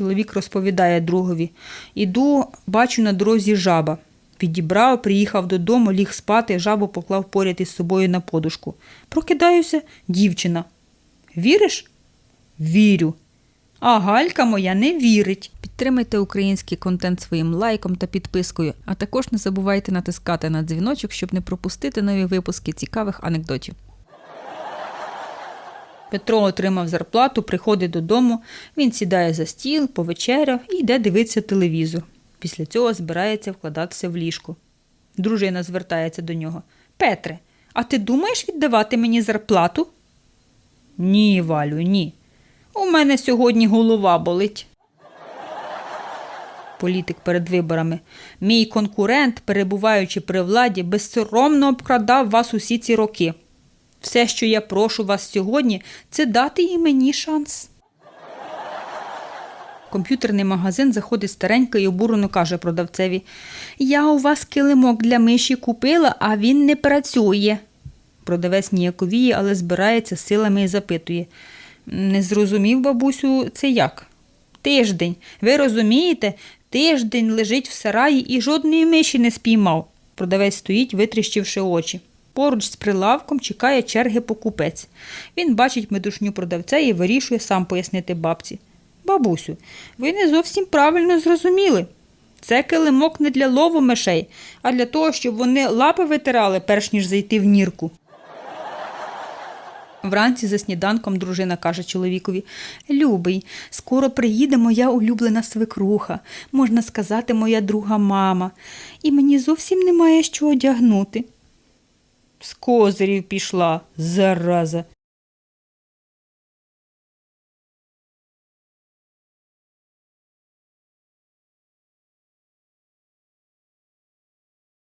Чоловік розповідає другові. Іду, бачу на дорозі жаба. Підібрав, приїхав додому, ліг спати, жабу поклав поряд із собою на подушку. Прокидаюся, дівчина. Віриш? Вірю. А Галька моя не вірить. Підтримайте український контент своїм лайком та підпискою, а також не забувайте натискати на дзвіночок, щоб не пропустити нові випуски цікавих анекдотів. Петро отримав зарплату, приходить додому, він сідає за стіл, повечеряв і йде дивитися телевізор. Після цього збирається вкладатися в ліжко. Дружина звертається до нього. Петре, а ти думаєш віддавати мені зарплату? Ні, Валю, ні. У мене сьогодні голова болить. Політик перед виборами. Мій конкурент, перебуваючи при владі, безсоромно обкрадав вас усі ці роки. Все, що я прошу вас сьогодні, це дати і мені шанс. Комп'ютерний магазин заходить старенька і обурено каже продавцеві: Я у вас килимок для миші купила, а він не працює. Продавець ніяковіє, але збирається силами і запитує. Не зрозумів, бабусю, це як? Тиждень. Ви розумієте? Тиждень лежить в сараї і жодної миші не спіймав. Продавець стоїть, витріщивши очі. Поруч з прилавком чекає черги покупець. Він бачить медушню продавця і вирішує сам пояснити бабці. Бабусю, ви не зовсім правильно зрозуміли. Це килимок не для лову мишей, а для того, щоб вони лапи витирали, перш ніж зайти в нірку. Вранці за сніданком дружина каже чоловікові Любий, скоро приїде моя улюблена свекруха, можна сказати, моя друга мама, і мені зовсім немає що одягнути. З козирів пішла, зараза.